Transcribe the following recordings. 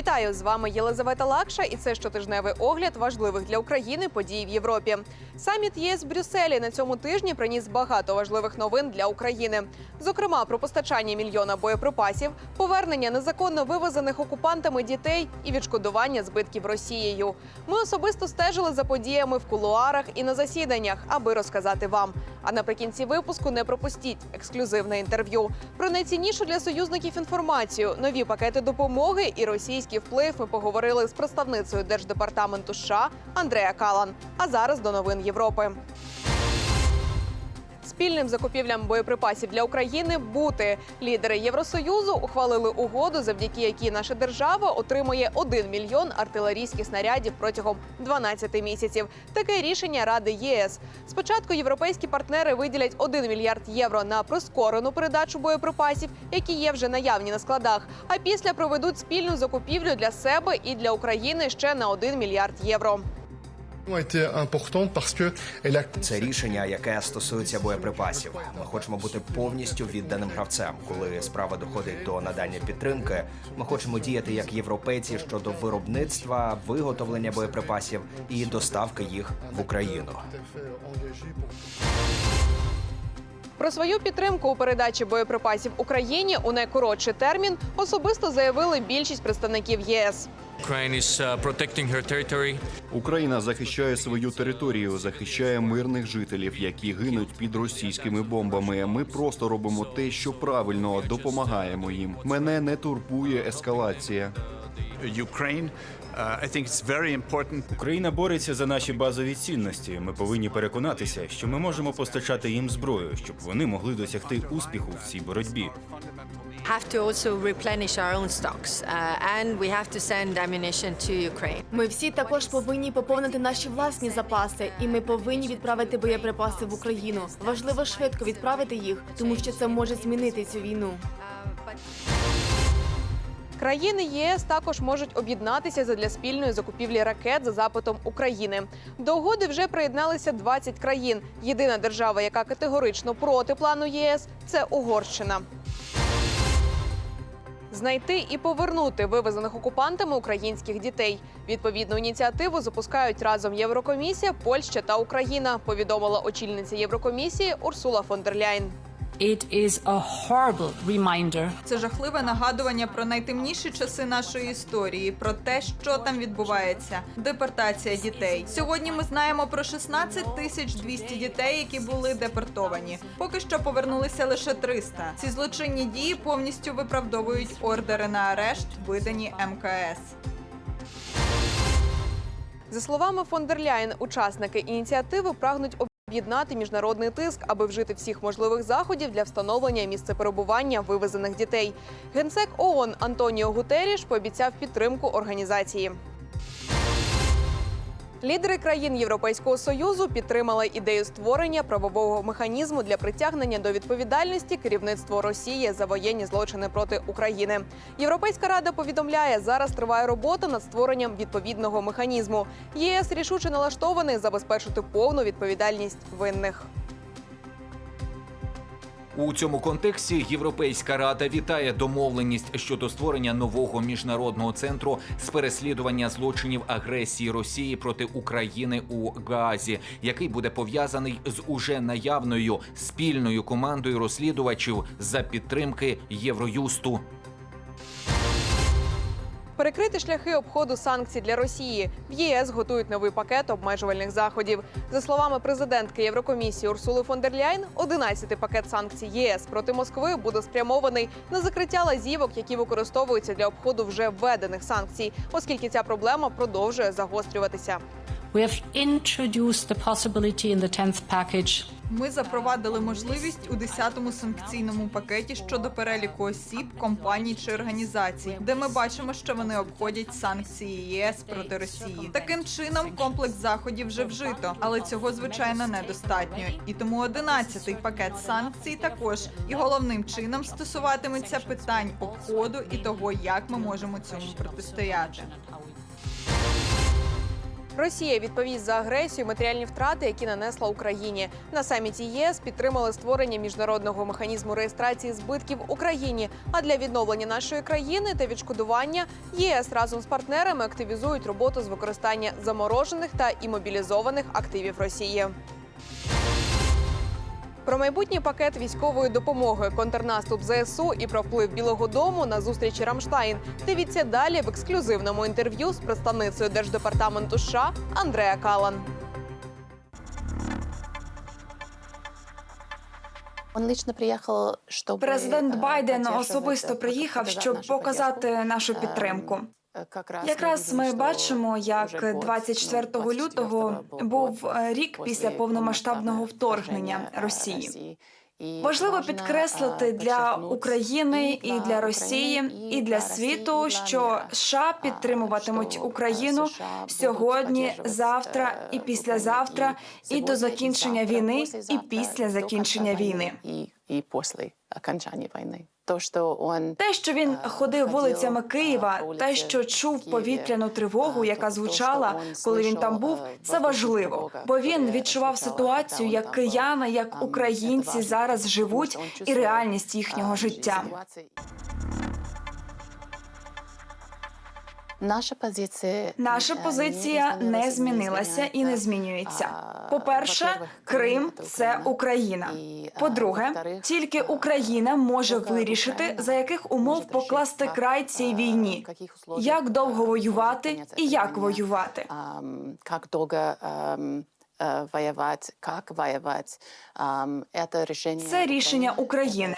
Вітаю з вами Єлизавета Лакша, і це щотижневий огляд важливих для України подій в Європі. Саміт ЄС в Брюсселі на цьому тижні приніс багато важливих новин для України. Зокрема, про постачання мільйона боєприпасів, повернення незаконно вивезених окупантами дітей і відшкодування збитків Росією. Ми особисто стежили за подіями в кулуарах і на засіданнях, аби розказати вам. А наприкінці випуску не пропустіть ексклюзивне інтерв'ю про найціннішу для союзників інформацію, нові пакети допомоги і російський вплив. Ми поговорили з представницею держдепартаменту США Андрея Калан. А зараз до новин Європи. Спільним закупівлям боєприпасів для України бути лідери Євросоюзу ухвалили угоду, завдяки якій наша держава отримує 1 мільйон артилерійських снарядів протягом 12 місяців. Таке рішення Ради ЄС. Спочатку європейські партнери виділять 1 мільярд євро на прискорену передачу боєприпасів, які є вже наявні на складах. А після проведуть спільну закупівлю для себе і для України ще на 1 мільярд євро. Це рішення, яке стосується боєприпасів. Ми хочемо бути повністю відданим гравцем. Коли справа доходить до надання підтримки, ми хочемо діяти як європейці щодо виробництва, виготовлення боєприпасів і доставки їх в Україну. Про свою підтримку у передачі боєприпасів Україні у найкоротший термін особисто заявили більшість представників ЄС. Ukraine is uh, protecting her territory. Україна захищає свою територію, захищає мирних жителів, які гинуть під російськими бомбами. Ми просто робимо те, що правильно допомагаємо їм. Мене не турбує ескалація. Ukraine. Uh, I think it's very important Україна бореться за наші базові цінності. Ми повинні переконатися, що ми можемо постачати їм зброю, щоб вони могли досягти успіху в цій боротьбі. Have to also replenish our own stocks, uh, and we have to send ammunition to Ukraine. Ми всі також повинні поповнити наші власні запаси, і ми повинні відправити боєприпаси в Україну. Важливо швидко відправити їх, тому що це може змінити цю війну. Країни ЄС також можуть об'єднатися задля спільної закупівлі ракет за запитом України. До угоди вже приєдналися 20 країн. Єдина держава, яка категорично проти плану ЄС, це Угорщина. Знайти і повернути вивезених окупантами українських дітей. Відповідну ініціативу запускають разом Єврокомісія, Польща та Україна. Повідомила очільниця Єврокомісії Урсула фон дер Ляйн. It is a horrible reminder Це жахливе нагадування про найтемніші часи нашої історії, про те, що там відбувається. Депортація дітей. Сьогодні ми знаємо про 16 тисяч 200 дітей, які були депортовані. Поки що повернулися лише 300. Ці злочинні дії повністю виправдовують ордери на арешт, видані МКС. За словами фон дер Ляєн, учасники ініціативи прагнуть об'єднати міжнародний тиск, аби вжити всіх можливих заходів для встановлення місця перебування вивезених дітей. Генсек ООН Антоніо Гутеріш пообіцяв підтримку організації. Лідери країн Європейського союзу підтримали ідею створення правового механізму для притягнення до відповідальності керівництво Росії за воєнні злочини проти України. Європейська рада повідомляє, зараз триває робота над створенням відповідного механізму. ЄС рішуче налаштований забезпечити повну відповідальність винних. У цьому контексті Європейська рада вітає домовленість щодо створення нового міжнародного центру з переслідування злочинів агресії Росії проти України у Гаазі, який буде пов'язаний з уже наявною спільною командою розслідувачів за підтримки Євроюсту. Перекрити шляхи обходу санкцій для Росії в ЄС готують новий пакет обмежувальних заходів. За словами президентки Єврокомісії Урсули фон дер Ляйн, 11-й пакет санкцій єС проти Москви буде спрямований на закриття лазівок, які використовуються для обходу вже введених санкцій, оскільки ця проблема продовжує загострюватися. We have introduced the possibility in the 10th package Ми запровадили можливість у 10-му санкційному пакеті щодо переліку осіб, компаній чи організацій, де ми бачимо, що вони обходять санкції ЄС проти Росії. Таким чином, комплекс заходів вже вжито, але цього звичайно недостатньо. І тому 11-й пакет санкцій також і головним чином стосуватиметься питань обходу і того, як ми можемо цьому протистояти. Росія відповість за агресію, матеріальні втрати, які нанесла Україні. На саміті ЄС підтримали створення міжнародного механізму реєстрації збитків Україні. А для відновлення нашої країни та відшкодування ЄС разом з партнерами активізують роботу з використання заморожених та імобілізованих активів Росії. Про майбутній пакет військової допомоги, контрнаступ ЗСУ і про вплив Білого Дому на зустрічі Рамштайн. Дивіться далі в ексклюзивному інтерв'ю з представницею держдепартаменту США Андреа Калан. Президент Байден особисто приїхав, щоб показати нашу підтримку. Якраз ми бачимо, як 24 лютого був е, рік після повномасштабного вторгнення Росії. Важливо підкреслити для України і для Росії, і для світу, що США підтримуватимуть Україну сьогодні, завтра і післязавтра, і до закінчення війни, і після закінчення війни. Те, що він ходив вулицями Києва, те, що чув повітряну тривогу, яка звучала, коли він там був, це важливо, бо він відчував ситуацію, як кияни, як українці зараз живуть, і реальність їхнього життя. Наша позиція Наша позиція не змінилася і не змінюється. По-перше, Крим це Україна. По-друге, тільки Україна може вирішити, за яких умов покласти край цій війні, як довго воювати і як воювати. Довго воювати, як воювати. Це рішення Це рішення України.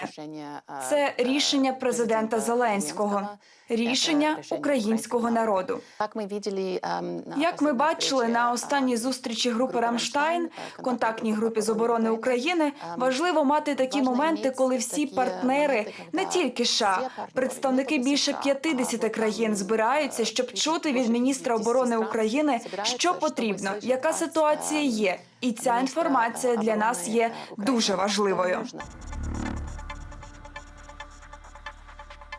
Це рішення президента Зеленського, рішення українського народу. Як ми бачили, Як ми бачили на останній зустрічі групи Рамштайн, контактній групі з оборони України, важливо мати такі моменти, коли всі партнери, не тільки США, представники більше 50 країн збираються, щоб чути від міністра оборони України, що потрібно, яка ситуація є, і ця інформація для нас є дуже важливою.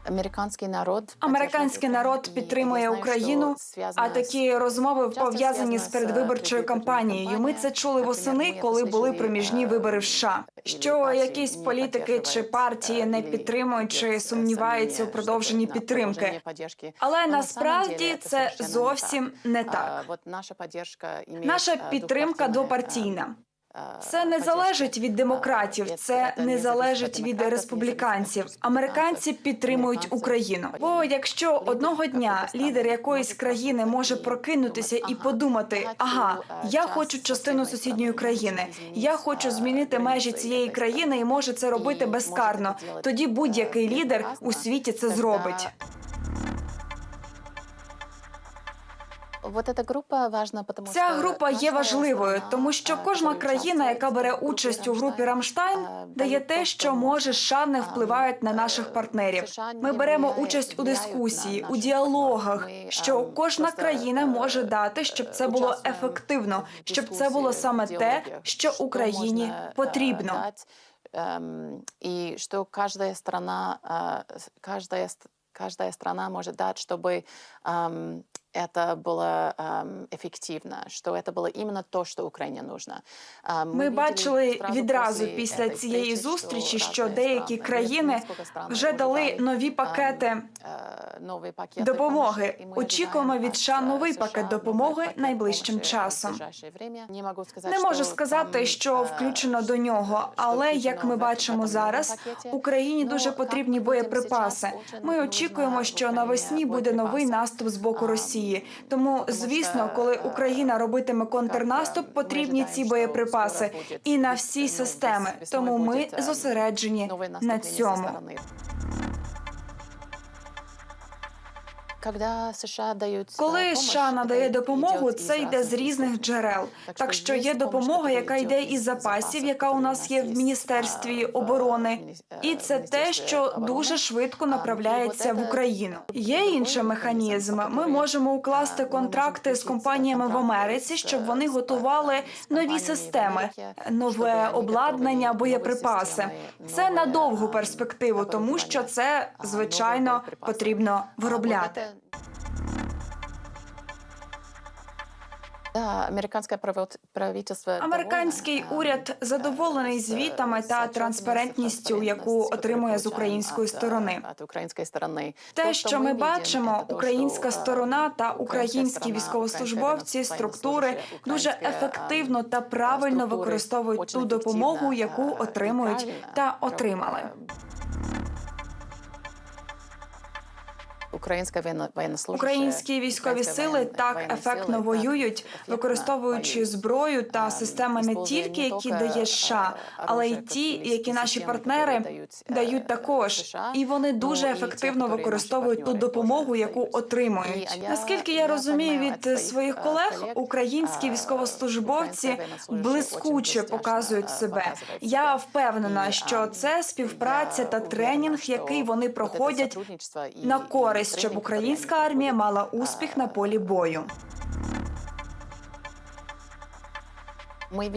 Американський народ Американський народ підтримує Україну. А такі розмови пов'язані з передвиборчою кампанією. Ми це чули восени, коли були проміжні вибори в США. Що якісь політики чи партії не підтримують чи сумніваються у продовженні підтримки. Але насправді це зовсім не так. Наша підтримка двопартійна. Це не залежить від демократів, це не залежить від республіканців. Американці підтримують Україну. Бо якщо одного дня лідер якоїсь країни може прокинутися і подумати: ага, я хочу частину сусідньої країни, я хочу змінити межі цієї країни і може це робити безкарно. Тоді будь-який лідер у світі це зробить. Ця Ця група є важливою, тому що кожна країна, яка бере участь у групі Рамштайн, дає те, що може США не впливають на наших партнерів. Ми беремо участь у дискусії, у діалогах, що кожна країна може дати, щоб це було ефективно, щоб це було саме те, що Україні потрібно. І що кожна страна, кожна, кожна страна може дати, щоб эм, это было эм, эффективно, что это было именно то, что Украине нужно. Эм, Ми видели бачили сразу відразу после після этой цієї встречи, зустрічі, что що разные деякі страны, країни несколько стран вже дали ожидали, нові пакети э, новые пакеты допомоги. помощи, и мы Очікуємо ожидаем від от, США э, новий США пакет новый допомоги пакет найближчим помощи в часом. ближайшее время. Не можу сказати, Не можу що сказати, там, що е, включено до нього, але як ми бачимо зараз, Україні дуже потрібні боєприпаси. Ми очікуємо, що навесні буде новий наступ з боку Росії. Тому, звісно, коли Україна робитиме контрнаступ, потрібні ці боєприпаси і на всі системи. Тому ми зосереджені на цьому. Когда США дають е, Коли США надає допомогу, це йде з різних джерел. Так що є допомога, яка йде із запасів, запасів, яка у нас є в міністерстві оборони, і це те, що дуже швидко направляється в Україну. Є інший механізм. Ми можемо укласти контракти з компаніями в Америці, щоб вони готували нові системи, нове обладнання, боєприпаси. Це на довгу перспективу, тому що це звичайно потрібно виробляти. Да, американское правительство Американський уряд задоволений звітами та транспарентністю, яку отримує з української сторони. української сторони. Те, що ми бачимо, українська сторона та українські військовослужбовці, структури дуже ефективно та правильно використовують ту допомогу, яку отримують та отримали. Українська воєнна Українські військові сили так ефектно воюють, використовуючи зброю та Ем, системи не тільки які дає е, США, але й ті, які наші партнери дають, е, також, і вони ну, дуже ефективно використовують ту допомогу, яку отримують. Наскільки я розумію від своїх е, колег, українські військовослужбовці блискуче показують себе. Я впевнена, що ем, це співпраця та тренінг, який вони проходять на користь, щоб українська армія мала успіх на полі бою. Ми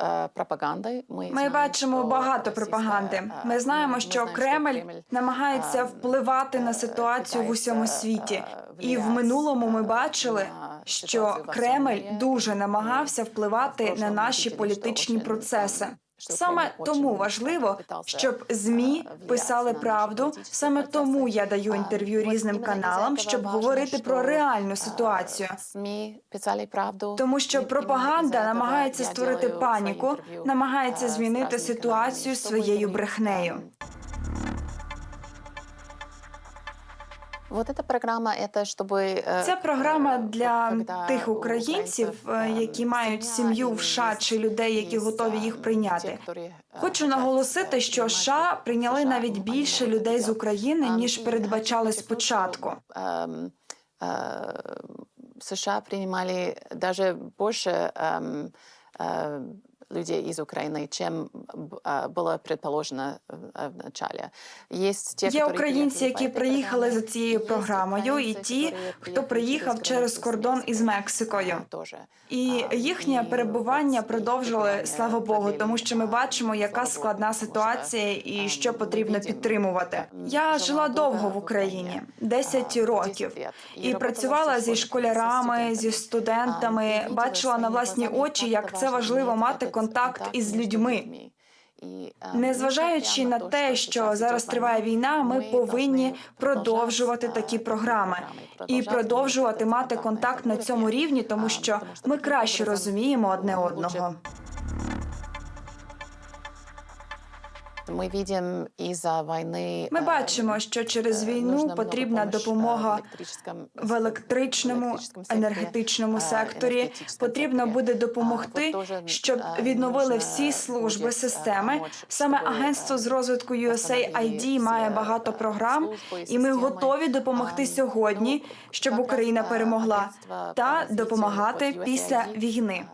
е, пропаганди. Ми, бачимо багато пропаганди. е, Ми знаємо, що Кремль намагається е, впливати на ситуацію в усьому світі. І в минулому ми бачили, що Кремль дуже намагався впливати на наші політичні процеси. Саме тому важливо, щоб змі е, писали правду. Саме тому я даю інтерв'ю різним каналам, щоб говорити про реальну е, ситуацію. СМІ писали правду. Тому що пропаганда намагається створити паніку, намагається е, змінити ситуацію своєю брехнею. Вот эта программа, это чтобы... э, Ця програма э, для когда тих у українців, українців, е, э, які мають сім'ю в США чи людей, які готові їх прийняти. Хочу наголосити, що США прийняли навіть більше людей з України ніж передбачали спочатку. эм, э, США принимали даже больше эм, э, людей из Украины, чем б- э, было предположено э, в начале. Есть те, Є которые українці, приехали які по этой приїхали за программе, цією и есть програмою, і украинцы, ті, которые хто приехали приїхав через кордон із Мексикою. тоже. І їхнє перебування продовжили, слава Богу, тому що ми бачимо, яка складна ситуація і що потрібно підтримувати. Я жила довго в Україні 10 років і працювала зі школярами, зі студентами, бачила на власні очі, як це важливо мати контакт із людьми. Незважаючи на те, що зараз триває війна, ми повинні продовжувати такі програми і продовжувати мати контакт на цьому рівні, тому що ми краще розуміємо одне одного. Ми видим із-за війни. Ми бачимо, що через війну потрібна допомога в електричному, енергетичному секторі. Потрібно буде допомогти, щоб відновили всі служби системи. Саме агентство з розвитку USAID має багато програм, і ми готові допомогти сьогодні, щоб Україна перемогла та допомагати після війни.